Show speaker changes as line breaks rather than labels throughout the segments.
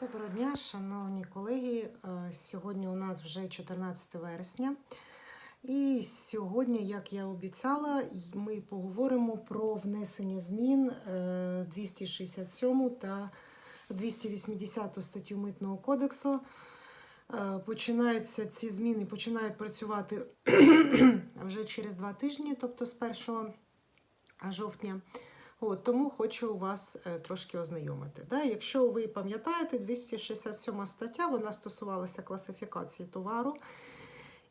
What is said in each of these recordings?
Доброго дня, шановні колеги. Е, Сьогодні у нас вже 14 вересня. І сьогодні, як я обіцяла, ми поговоримо про внесення змін е, 267 та 280 статтю Митного кодексу. Е, Починаються ці зміни починають працювати вже через два тижні, тобто з 1 жовтня. От, тому хочу вас е, трошки ознайомити. Да? Якщо ви пам'ятаєте, 267 стаття вона стосувалася класифікації товару.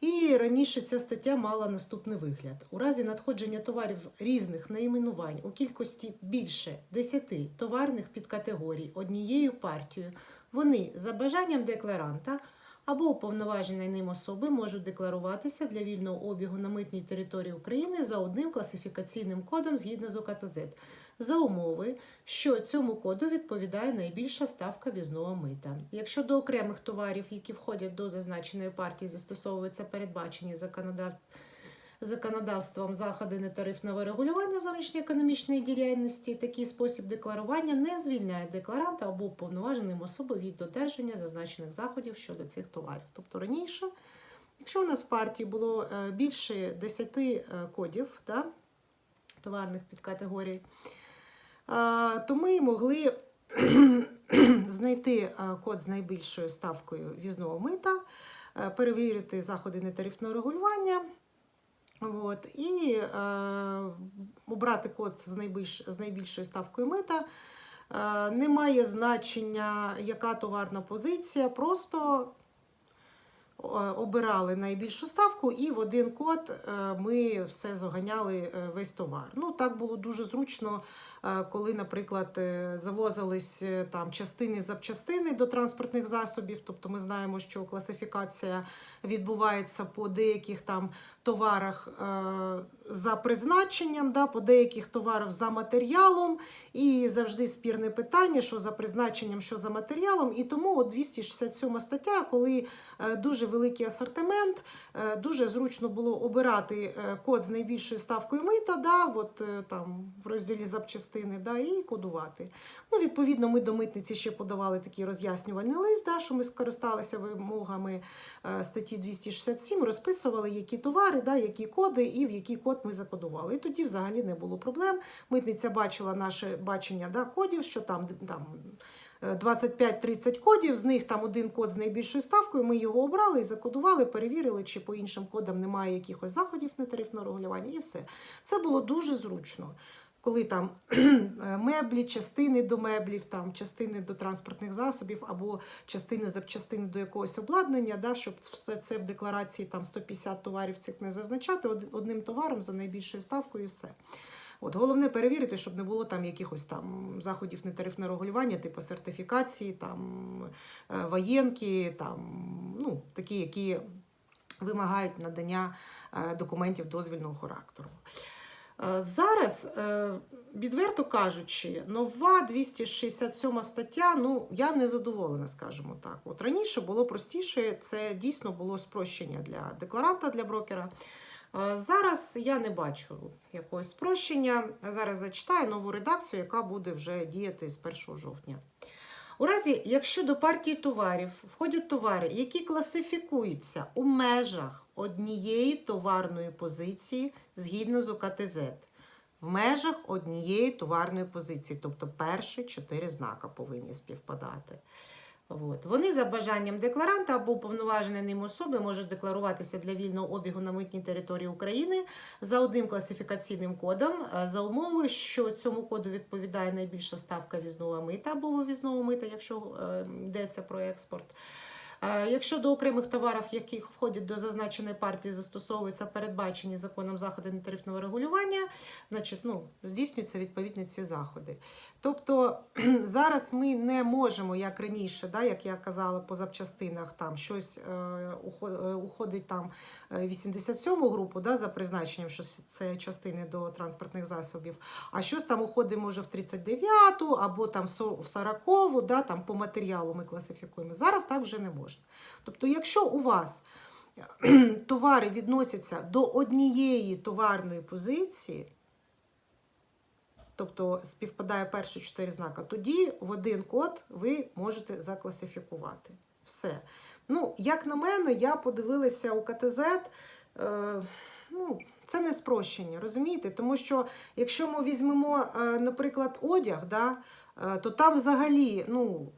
І раніше ця стаття мала наступний вигляд: у разі надходження товарів різних найменувань у кількості більше 10 товарних підкатегорій однією партією, вони за бажанням декларанта або уповноваженої ним особи можуть декларуватися для вільного обігу на митній території України за одним класифікаційним кодом згідно з УКТЗ, за умови, що цьому коду відповідає найбільша ставка візного мита. Якщо до окремих товарів, які входять до зазначеної партії, застосовуються передбачені законодав... законодавством заходи нетарифного регулювання зовнішньоекономічної діяльності, такий спосіб декларування не звільняє декларанта або уповноваженим особи від додержання зазначених заходів щодо цих товарів. Тобто раніше, якщо у нас в партії було е, більше 10 е, кодів да, товарних підкатегорій, е, то ми могли знайти код з найбільшою ставкою візного мита, перевірити заходи нетарифного регулювання. От, і е, обрати код з, найбільш, з найбільшою ставкою мита. Е, Немає значення, яка товарна позиція, просто обирали найбільшу ставку, і в один код е, ми все заганяли е, весь товар. Ну, так було дуже зручно, е, коли, наприклад, е, завозились е, там частини запчастини до транспортних засобів. Тобто ми знаємо, що класифікація відбувається по деяких там товарах е, за призначенням, да, по деяких товарах за матеріалом, і завжди спірне питання, що за призначенням, що за матеріалом. І тому от 267 стаття, коли е, дуже великий асортимент, е, дуже зручно було обирати е, код з найбільшою ставкою мита, да, от, там, в розділі запчастини, да, і кодувати. Ну, відповідно, ми до митниці ще подавали такий роз'яснювальний лист, да, що ми скористалися вимогами статті 267, розписували, які товари, да, які коди і в який код ми закодували. І тоді взагалі не було проблем. Митниця бачила наше бачення да, кодів, що там, там е, 25-30 кодів, з них там один код з найбільшою ставкою. Ми його обрали і закодували, перевірили, чи по іншим кодам немає якихось заходів на тарифне регулювання, і все. Це було дуже зручно. Коли там меблі, частини до меблів, там частини до транспортних засобів або частини запчастини до якогось обладнання, да, щоб все це в декларації там 150 товарів цих не зазначати одним товаром за найбільшою ставкою і все. От головне перевірити, щоб не було там якихось там заходів нетарифного регулювання, типу сертифікації, там е, воєнки, там ну такі, які вимагають надання е, документів дозвільного характеру. Е, Зараз, е, відверто кажучи, нова 267 стаття, ну я не задоволена, скажімо так. От раніше було простіше, це дійсно було спрощення для декларанта, для брокера. Е, Зараз я не бачу якогось спрощення. Зараз зачитаю нову редакцію, яка буде вже діяти з 1 жовтня. У разі, якщо до партії товарів входять товари, які класифікуються у межах однієї товарної позиції згідно з УКТЗ, в межах однієї товарної позиції, тобто перші чотири знака повинні співпадати. От. Вони за бажанням декларанта або уповноваженої ним особи можуть декларуватися для вільного обігу на митній території України за одним класифікаційним кодом, е, за умови, що цьому коду відповідає найбільша ставка візного мита або вивізного мита, якщо е, йдеться про експорт. Е, Якщо до окремих товарів, які входять до зазначеної партії, застосовуються передбачені законом заходи нетарифного регулювання, значить, ну, здійснюються відповідні ці заходи. Тобто зараз ми не можемо, як раніше, да, як я казала по запчастинах, там щось е, е, уходить там е, 87 групу да, за призначенням, що це частини до транспортних засобів, а щось там уходить може в 39-ту або там в 40-ту, да, там по матеріалу ми класифікуємо. Зараз так вже не можна. Тобто, якщо у вас товари відносяться до однієї товарної позиції, тобто співпадає перші чотири знака, тоді в один код ви можете закласифікувати. Все. Ну, як на мене, я подивилася у КТЗ. Е, ну, це не спрощення, розумієте? Тому що якщо ми візьмемо, е, наприклад, одяг, да, е, то там взагалі ну,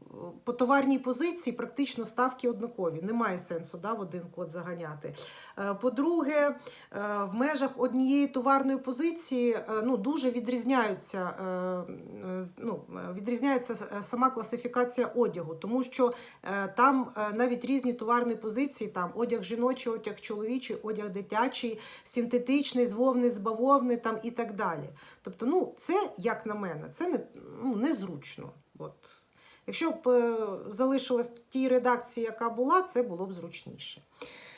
по товарній позиції практично ставки однакові. Немає сенсу да, в один код заганяти. Е, По-друге, е, в межах однієї товарної позиції е, ну, дуже відрізняються, ну, відрізняється сама класифікація одягу, тому що там навіть різні товарні позиції, там одяг жіночий, одяг чоловічий, одяг дитячий, синтетичний, з вовни, з бавовни там, і так далі. Тобто, ну, це, як на мене, це не, ну, незручно. От. Якщо б е, залишилась в тій редакції, яка була, це було б зручніше.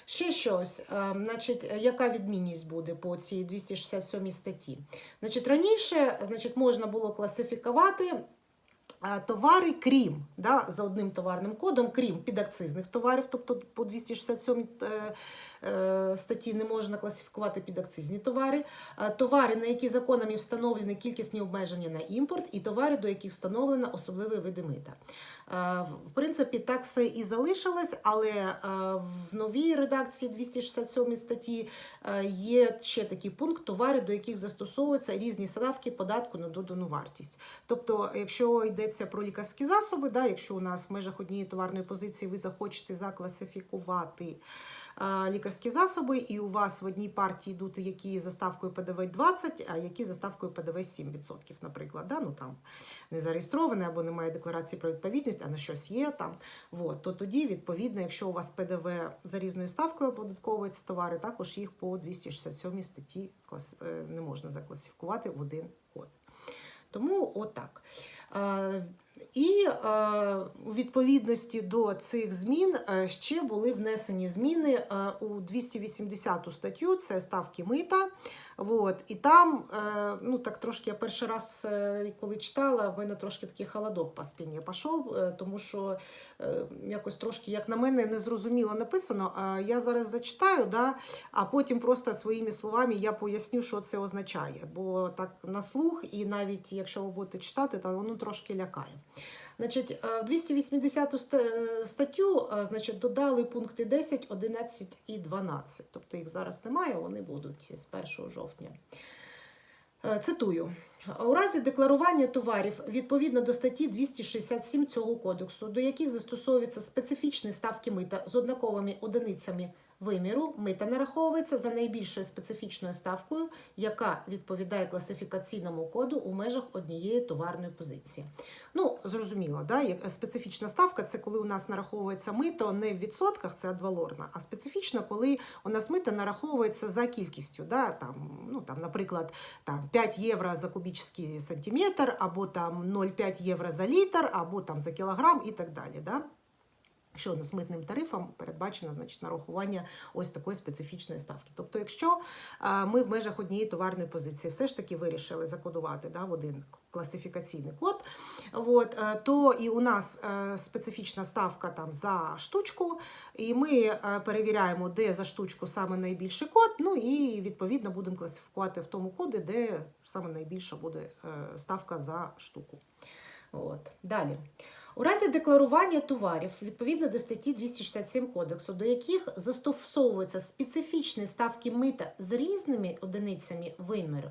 Ще щось, е, значить, е, яка відмінність буде по цій 267 статті? Значить, раніше значить, можна було класифікувати товари, крім да, за одним товарним кодом, крім підакцизних товарів, тобто по 267 е, е, статті не можна класифікувати підакцизні товари, товари, на які законами встановлені кількісні обмеження на імпорт, і товари, до яких встановлено особливі види мита. В принципі, так все і залишилось, але в новій редакції 267 статті є ще такий пункт товари, до яких застосовуються різні ставки податку на додану вартість. Тобто, якщо йдеться про лікарські засоби, да, якщо у нас в межах однієї товарної позиції ви захочете закласифікувати лікарські засоби, і у вас в одній партії йдуть які за ставкою ПДВ 20, а які за ставкою ПДВ 7%, наприклад. Да? Ну, там не зареєстроване або немає декларації про відповідність, а на щось є там. От, то тоді, відповідно, якщо у вас ПДВ за різною ставкою оподатковуються товари, також їх по 267 статті е, не можна закласифікувати в один код. Тому отак. І у відповідності до цих змін е, ще були внесені зміни е, у 280 статтю, це ставки мита. От, і там, е, ну так трошки я перший раз, коли читала, в мене трошки такий холодок по спині пішов, тому що якось трошки, як на мене, незрозуміло написано. Я зараз зачитаю, да, а потім просто своїми словами я поясню, що це означає. Бо так на слух, і навіть якщо ви будете читати, то воно трошки лякає. Значить, е, в 280 е, статтю е, значить, додали пункти 10, 11 і 12. Тобто їх зараз немає, вони будуть з 1 жовтня. Цитую. У разі декларування товарів відповідно до статті 267 цього кодексу, до яких застосовуються специфічні ставки мита з однаковими одиницями виміру, мита нараховується за найбільшою специфічною ставкою, яка відповідає класифікаційному коду у межах однієї товарної позиції. Ну, зрозуміло, да? як- специфічна ставка це коли у нас нараховується мито не в відсотках, це адвалорна, а специфічно, коли у нас мито нараховується за кількістю. Да? Там, ну, там, наприклад, там 5 євро за кубічний сантиметр, або там 0,5 євро за літр, або там за кілограм і так далі. Да? Що з митним тарифом передбачено значить, нарахування ось такої специфічної ставки. Тобто, якщо е, ми в межах однієї товарної позиції все ж таки вирішили закодувати да, в один класифікаційний код, от, е, то і у нас е, специфічна ставка там за штучку, і ми перевіряємо, де за штучку саме найбільший код, ну і відповідно будемо класифікувати в тому коді, де саме найбільша буде ставка за штуку. От. Далі. У разі декларування товарів відповідно до статті 267 кодексу, до яких застосовуються специфічні ставки мита з різними одиницями виміру,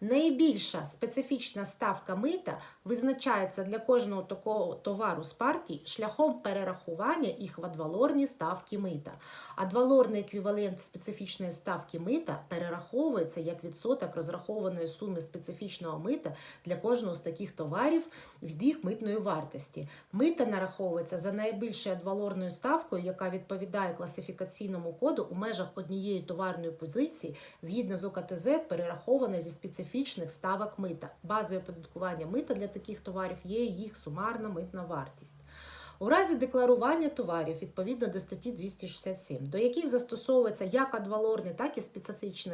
найбільша специфічна ставка мита визначається для кожного такого товару з партій шляхом перерахування їх в адвалорні ставки мита. Адвалорний еквівалент специфічної ставки мита перераховується як відсоток розрахованої суми специфічного мита для кожного з таких товарів від їх митної вартості. Мита нараховується за найбільшою адвалорною ставкою, яка відповідає класифікаційному коду у межах однієї товарної позиції згідно з ОКТЗ, перераховане зі специфічних ставок мита. Базою оподаткування мита для таких товарів є їх сумарна митна вартість. У разі декларування товарів відповідно до статті 267, до яких застосовується як адвалорне, так і специфічні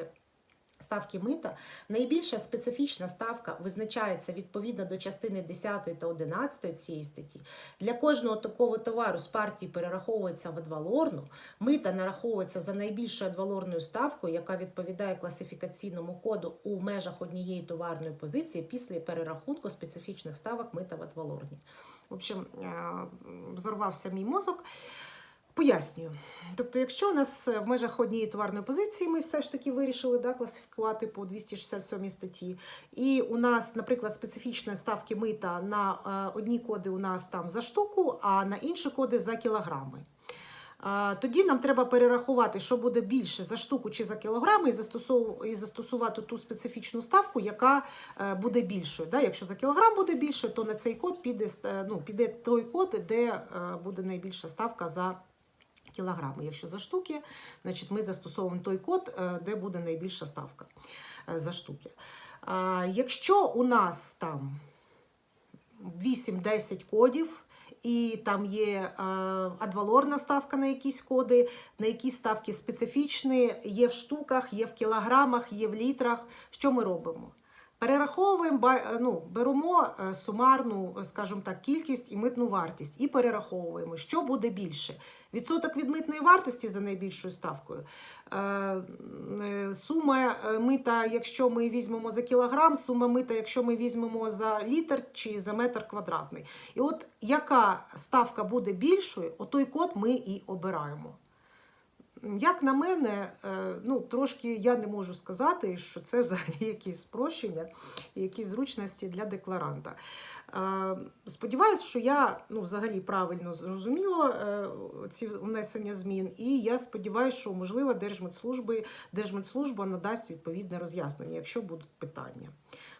ставки мита, найбільша специфічна ставка визначається відповідно до частини 10 та 11 цієї статті. Для кожного такого товару з партії перераховується в адвалорну, мита нараховується за найбільшою адвалорною ставкою, яка відповідає класифікаційному коду у межах однієї товарної позиції після перерахунку специфічних ставок мита в адвалорні.
В общем, е, взорвався мій мозок. Пояснюю. Тобто, якщо у нас в межах однієї товарної позиції ми все ж таки вирішили да, класифікувати по 267 статті, і у нас, наприклад, специфічні ставки мита на е, одні коди у нас там за штуку, а на інші коди за кілограми. Е, Тоді нам треба перерахувати, що буде більше за штуку чи за кілограми, і застосувати ту специфічну ставку, яка е, буде більшою. Да? Якщо за кілограм буде більше, то на цей код піде, е, ну, піде той код, де е, буде найбільша ставка за кілограми. Якщо за штуки, значить ми застосовуємо той код, е, де буде найбільша ставка е, за штуки. Якщо у нас там 8-10 кодів, і там є е, адвалорна ставка на якісь коди, на якісь ставки специфічні, є в штуках, є в кілограмах, є в літрах. Що ми робимо? Перераховуємо, ну, беремо е, сумарну, е, скажімо так, кількість і митну вартість і перераховуємо, що буде більше. Відсоток від митної вартості за найбільшою ставкою. Е, Сума мита, якщо ми візьмемо за кілограм, сума мита, якщо ми візьмемо за літр чи за метр квадратний. І от яка ставка буде більшою, отой код ми і обираємо. Як на мене, е, ну трошки я не можу сказати, що це взагалі якісь спрощення і якісь зручності для декларанта. Е, Сподіваюсь, що я ну, взагалі правильно зрозуміла е, ці внесення змін, і я сподіваюся, що можливо Держмедслужби, Держмедслужба надасть відповідне роз'яснення, якщо будуть питання.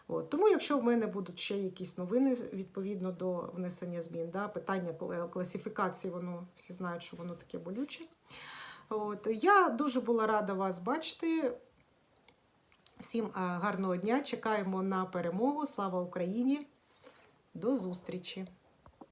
От. Тому, якщо в мене будуть ще якісь новини відповідно до внесення змін, да, питання класифікації, воно всі знають, що воно таке болюче. От. Я дуже була рада вас бачити. Всім е, гарного дня. Чекаємо на перемогу. Слава Україні! До зустрічі!